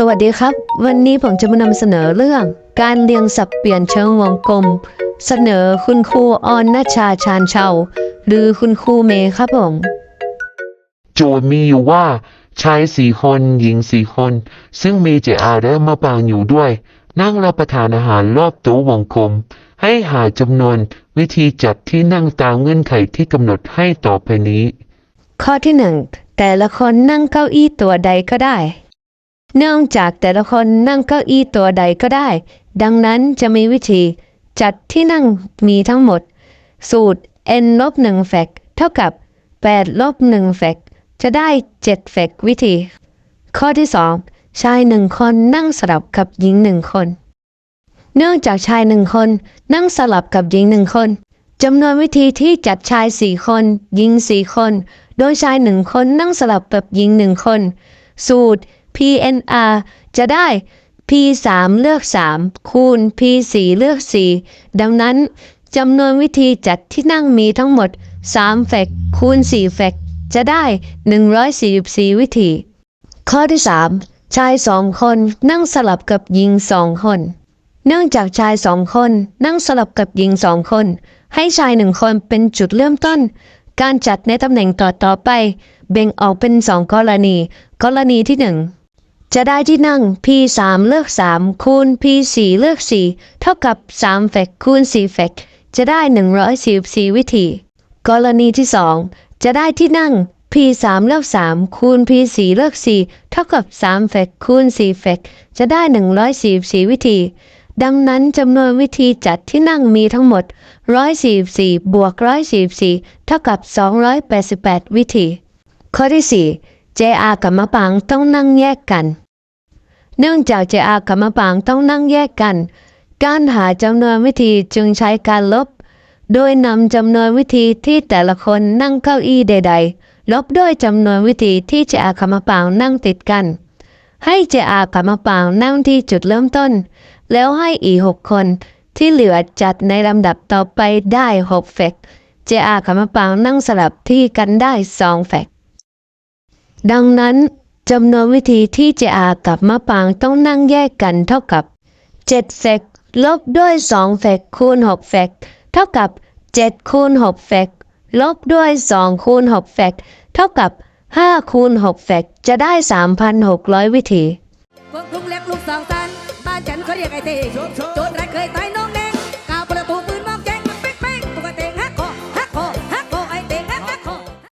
สวัสดีครับ วันนี้ผมจะมานำเสนอเรื่อง การเรียงสับเปลี่ยนเชิงวงกลม เสนอคุณครูออนนชาชาญเชาหรือคุณครูเมย์ครับผม โจทย์มีอยู่ว่าชายสี่คนหญิงสี่คน ซึ่งมีเจอาและมะปางอยู่ด้วย นั่งรับประทานอาหารรอบโต๊ะวงกลม ให้หาจำนวนวิธีจัดที่นั่งตามเงื่อนไขที่กำหนดให้ต่อไปนี้ ข้อที่หนึ่งแต่ละคนนั่งเก้าอี้ตัวใดก็ได้ เนื่องจากแต่ละคนนั่งเก้าอี้ตัวใดก็ได้ ดังนั้นจะมีวิธีจัดที่นั่งมีทั้งหมด สูตร n ลบหนึ่งแฟกเท่ากับ8ลบหนึ่งแฟกจะได้7แฟกวิธี ข้อที่สองชายหนึ่งคนนั่งสลับกับหญิงหนึ่งคน เนื่องจากชายหนึ่งคนนั่งสลับกับหญิงหนึ่งคนจำนวนวิธีที่จัดชายสี่คนหญิงสี่คน โดยชายหนึ่งคนนั่งสลับกับหญิงหนึ่งคน สูตร PNR จะได้ P 3 เลือก 3 คูณ P 4 เลือก 4 ดังนั้นจำนวนวิธีจัดที่นั่งมีทั้งหมด3แฟกคูณ4แฟกจะได้ 144 วิธี ข้อที่ 3 ชายสองคนนั่งสลับกับหญิงสองคน เนื่องจากชายสองคนนั่งสลับกับหญิงสองคน ให้ชายหนึ่งคนเป็นจุดเริ่มต้น การจัดในตำแหน่งต่อต่อไป แบ่งออกเป็นสองกรณี กรณีที่หนึ่ง จะได้ที่นั่ง P 3เลือก 3 คูณ P 4เลือก 4 เท่ากับ3แฟกคูณ4แฟกจะได้ 144 วิธี กรณีที่ 2 จะได้ที่นั่ง P 3เลือก 3 คูณ P 4เลือก 4 เท่ากับ3แฟกคูณ4แฟกจะได้ 144 วิธี ดังนั้นจำนวนวิธีจัดที่นั่งมีทั้งหมด 144 บวก 144 เท่ากับ 288 วิธี ข้อที่ 4 JR กับมะปางต้องนั่งแยกกัน เนื่องจาก JR กับมะปางต้องนั่งแยกกัน การหาจำนวนวิธีจึงใช้การลบ โดยนำจำนวนวิธีที่แต่ละคนนั่งเก้าอี้ใด ๆ ลบด้วยจำนวนวิธีที่ JR กับมะปางนั่งติดกัน ให้ JR กับมะปางนั่งที่จุดเริ่มต้น แล้วให้อีกหกคนที่เหลือจัดในลำดับต่อไปได้หกแฟก JR กับมะปางนั่งสลับที่กันได้สองแฟก ดังนั้นจำนวนวิธีที่ JR กับมะปางต้องนั่งแยกกันเท่ากับ7แฟกลบด้วย2แฟกคูณ6แฟกเท่ากับ7คูณ6แฟกลบด้วย2คูณ6แฟกเท่ากับ5คูณ6แฟกจะได้ 3,600 วิธีพวกลุงเล็กลูกสองตันบ้านฉันเขาเรียกไอ้เต้โจรไรเคยตายน้อ